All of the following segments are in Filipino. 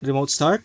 Remote start.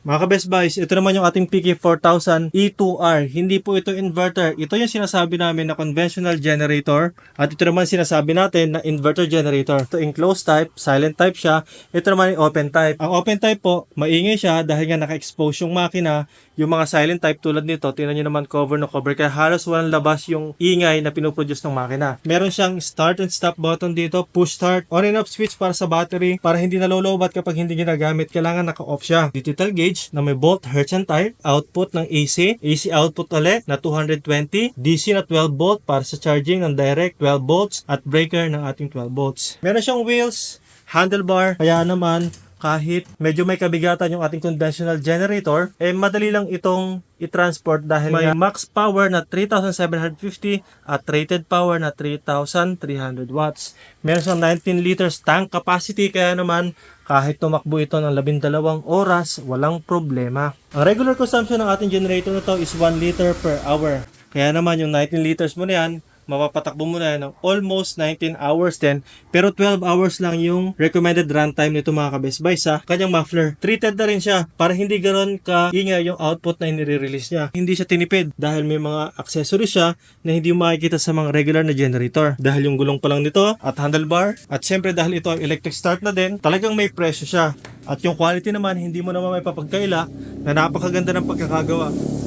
Mga ka-Best Buys, ito naman yung ating PK4000 E2R. Hindi po ito inverter. Ito yung sinasabi namin na conventional generator. At ito naman sinasabi natin na inverter generator. Ito in closed type, silent type siya. Ito naman yung open type. Ang open type po, maingay siya dahil nga naka-expose yung makina. Yung mga silent type tulad nito, tingnan nyo naman cover na cover. Kaya halos walang labas yung ingay na pinoproduce ng makina. Meron siyang start and stop button dito, push start, on and off switch para sa battery, para hindi nalolobat kapag hindi ginagamit. Kailangan naka-off siya. Digital gauge na may volt, hertz and type, output ng AC, AC output ulit na 220, DC na 12 volt para sa charging ng direct 12 volts at breaker ng ating 12 volts. Meron siyang wheels, handlebar, kaya naman kahit medyo may kabigatan yung ating conventional generator, eh madali lang itong i-transport dahil may max power na 3,750 at rated power na 3,300 watts. Meron siyang 19 liters tank capacity kaya naman kahit tumakbo ito ng 12 oras, walang problema. Ang regular consumption ng ating generator na to is 1 liter per hour. Kaya naman yung 19 liters mo na yan, mapapatakbo mo na ng almost 19 hours din. Pero 12 hours lang yung recommended runtime nito mga ka-Best Buy sa kanyang muffler. Treated na rin siya para hindi ganoon ka ingay yung output na inire-release niya. Hindi siya tinipid dahil may mga accessories siya na hindi mo makikita sa mga regular na generator. Dahil yung gulong pa lang nito at handlebar at syempre dahil ito ay electric start na din, talagang may presyo siya. At yung quality naman, hindi mo naman may papagkaila na napakaganda ng pagkakagawa.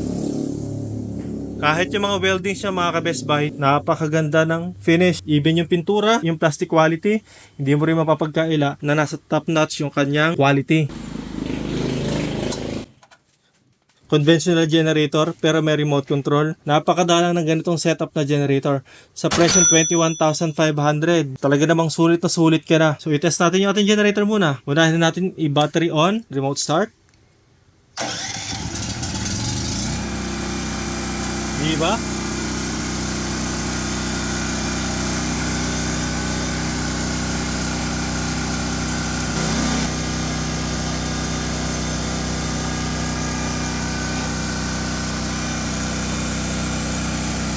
Kahit yung mga welding siya mga ka-Best Buy, napakaganda ng finish. Even yung pintura, yung plastic quality, hindi mo rin mapapagkaila na nasa top notch yung kanyang quality. Conventional generator pero may remote control. Napakadalang ng ganitong setup na generator. Sa presyong 21,500. Talaga namang sulit na sulit ka na. So i-test natin yung ating generator muna. Unahin natin i-battery on, remote start. Di ba?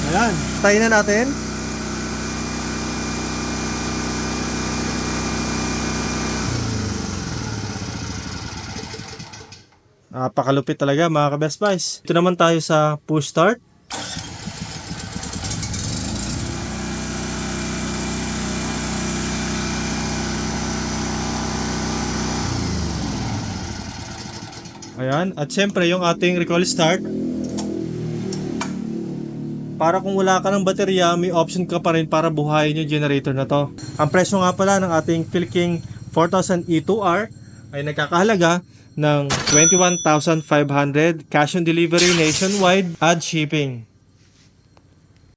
Ayan, tayo na natin. Napakalupit talaga mga ka-Best Buys. Ito naman tayo sa push start. Ayan. At syempre, yung ating recall start. Para kung wala ka ng baterya, may option ka pa rin para buhayin yung generator na to. Ang presyo nga pala ng ating Philking 4000 E2R ay nagkakahalaga ng 21,500 cash on delivery nationwide at shipping.